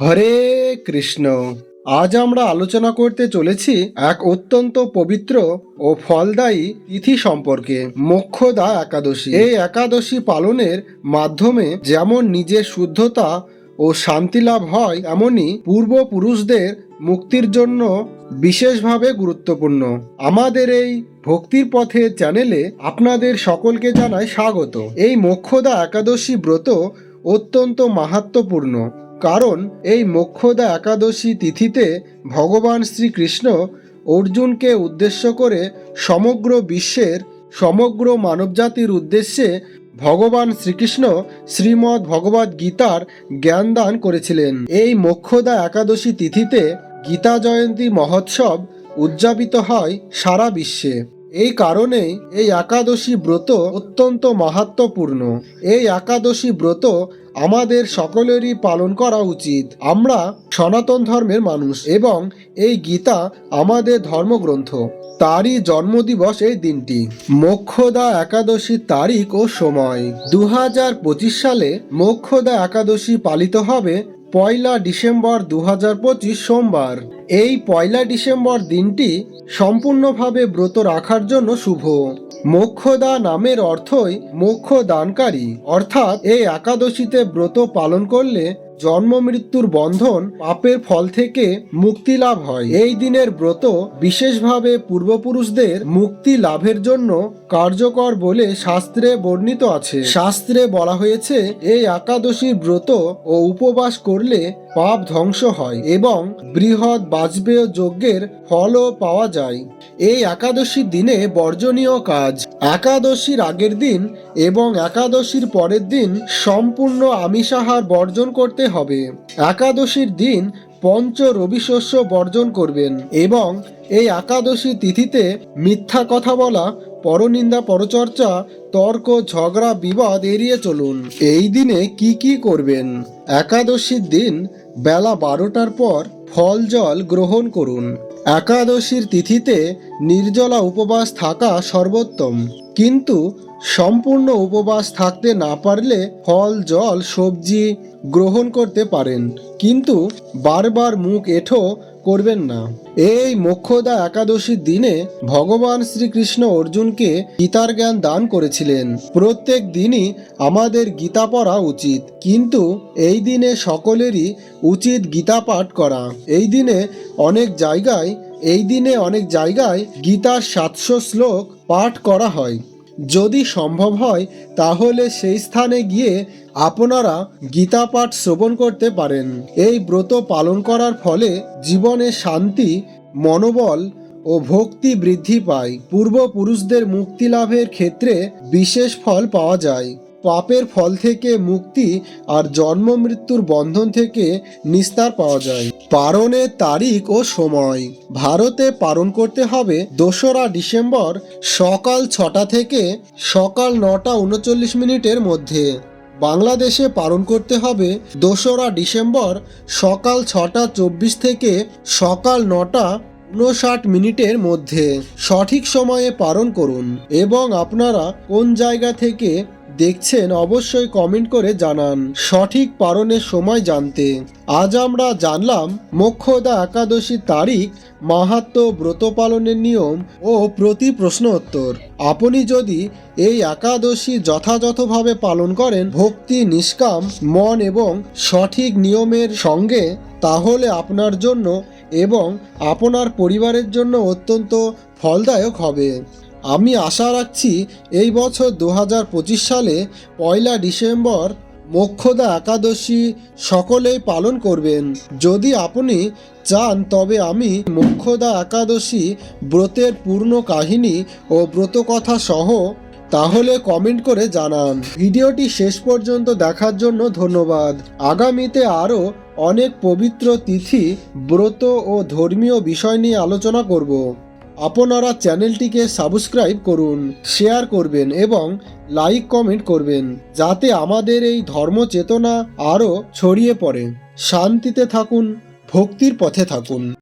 হরে কৃষ্ণ। আজ আমরা আলোচনা করতে চলেছি এক অত্যন্ত পবিত্র ও ফলদায়ী তিথি সম্পর্কে, মোক্ষদা একাদশী। এই একাদশী পালনের মাধ্যমে যেমন নিজের শুদ্ধতা ও শান্তি লাভ হয় এমনই পূর্বপুরুষদের মুক্তির জন্য বিশেষভাবে গুরুত্বপূর্ণ। আমাদের এই ভক্তির পথে চ্যানেলে আপনাদের সকলকে জানাই স্বাগত। এই মোক্ষদা একাদশী ব্রত অত্যন্ত মাহাত্মপূর্ণ কারণ এই মোক্ষদা একাদশী তিথিতে ভগবান শ্রীকৃষ্ণ অর্জুনকে উদ্দেশ্য করে সমগ্র বিশ্বের সমগ্র মানবজাতির উদ্দেশ্যে ভগবান শ্রীকৃষ্ণ শ্রীমদ্ ভগবদ গীতার জ্ঞান দান করেছিলেন। এই মোক্ষদা একাদশী তিথিতে গীতা জয়ন্তী মহোৎসব উদযাপিত হয় সারা বিশ্বে। এই কারণেই এই একাদশী ব্রত অত্যন্ত মাহাত্মপূর্ণ এই একাদশী ব্রত আমাদের সকলেরই পালন করা উচিত। আমরা সনাতন ধর্মের মানুষ এবং এই গীতা আমাদের ধর্মগ্রন্থ। তারই জন্মদিবস এই দিনটি। মোক্ষদা একাদশী তারিখ ও সময়। দু হাজার পঁচিশ সালে মোক্ষদা একাদশী পালিত হবে পয়লা ডিসেম্বর দু হাজার পঁচিশ সোমবার। এই পয়লা ডিসেম্বর দিনটি সম্পূর্ণভাবে ব্রত রাখার জন্য শুভ। মোক্ষদা নামের অর্থই মোক্ষ দানকারী অর্থাৎ এই একাদশীতে ব্রত পালন করলে জন্ম মৃত্যুর বন্ধন পাপের ফল থেকে মুক্তি লাভ হয়। এই দিনের ব্রত বিশেষভাবে পূর্বপুরুষদের মুক্তি লাভের জন্য কার্যকর বলে শাস্ত্রে বর্ণিত আছে। শাস্ত্রে বলা হয়েছে এই একাদশীর ব্রত ও উপবাস করলে পাপ ধ্বংস হয় এবং বৃহৎ বাজপেয় যজ্ঞের ফলও পাওয়া যায়। এই একাদশীর দিনে বর্জনীয় কাজ। একাদশীর আগের দিন এবং একাদশীর পরের দিন সম্পূর্ণ আমিষাহার বর্জন করতে হবে। একাদশীর দিন পঞ্চ রবি শস্য বর্জন করবেন এবং এই একাদশী তিথিতে মিথ্যা কথা বলা পরনিন্দা, পরচর্চা, তর্ক, ঝগড়া, বিবাদ এড়িয়ে চলুন। এই দিনে কি কি করবেন? একাদশীর দিন, বেলা বারোটার পর ফল জল গ্রহণ করুন। একাদশীর তিথিতে নির্জলা উপবাস থাকা সর্বোত্তম। কিন্তু সম্পূর্ণ উপবাস থাকতে না পারলে ফল, জল, সবজি গ্রহণ করতে পারেন। কিন্তু বারবার মুখ এঠো করবেন না। এই মোক্ষদা একাদশীর দিনে ভগবান শ্রীকৃষ্ণ অর্জুনকে গীতার জ্ঞান দান করেছিলেন। প্রত্যেক দিনই আমাদের গীতা পড়া উচিত। কিন্তু এই দিনে সকলেরই উচিত গীতা পাঠ করা। এই দিনে অনেক জায়গায়, এই দিনে অনেক জায়গায় গীতার সাতশো শ্লোক পাঠ করা হয়। যদি সম্ভব হয়, তাহলে সেই স্থানে গিয়ে আপনারা গীতা পাঠ শ্রবণ করতে পারেন। এই ব্রত পালন করার ফলে জীবনে শান্তি, মনোবল ও ভক্তি বৃদ্ধি পায়। পূর্বপুরুষদের মুক্তি লাভের ক্ষেত্রে বিশেষ ফল পাওয়া যায়। পাপের ফল থেকে মুক্তি আর জন্ম মৃত্যুর বন্ধন থেকে নিস্তার পাওয়া যায়। পারণের তারিখ ও সময়। ভারতে পালন করতে হবে দোসরা ডিসেম্বর সকাল ছটা থেকে সকাল নটা উনচল্লিশ মিনিটের মধ্যে। বাংলাদেশে পালন করতে হবে দোসরা ডিসেম্বর সকাল ছটা চব্বিশ থেকে সকাল নটা উনষাট মিনিটের মধ্যে। সঠিক সময়ে পালন করুন এবং আপনারা কোন জায়গা থেকে দেখছেন, অবশ্যই কমেন্ট করে জানান। সঠিক পালনের সময় জানতে। আজ আমরা জানলাম, মোক্ষদা একাদশী তারিখ, মাহাত্ম ব্রত পালনের নিয়ম ও প্রতি প্রশ্ন উত্তর। আপনি যদি এই একাদশী যথাযথভাবে পালন করেন, ভক্তি, নিষ্কাম, মন এবং সঠিক নিয়মের সঙ্গে, তাহলে আপনার জন্য এবং আপনার পরিবারের জন্য অত্যন্ত ফলদায়ক হবে। আমি আশা রাখছি এই বছর দু হাজার পঁচিশ সালে পয়লা ডিসেম্বর মোক্ষদা একাদশী সকলেই পালন করবেন। যদি আপনি চান, তবে আমি মোক্ষদা একাদশী ব্রতের পূর্ণ কাহিনী ও ব্রত কথা সহ তাহলে কমেন্ট করে জানান। ভিডিওটি শেষ পর্যন্ত দেখার জন্য ধন্যবাদ। আগামীতে আরও অনেক পবিত্র তিথি ব্রত ও ধর্মীয় বিষয় নিয়ে আলোচনা করব। আপনারা চ্যানেলটিকে সাবস্ক্রাইব করুন, শেয়ার করবেন এবং লাইক কমেন্ট করবেন, যাতে আমাদের এই ধর্ম চেতনা আরও ছড়িয়ে পড়ে। শান্তিতে থাকুন, ভক্তির পথে থাকুন।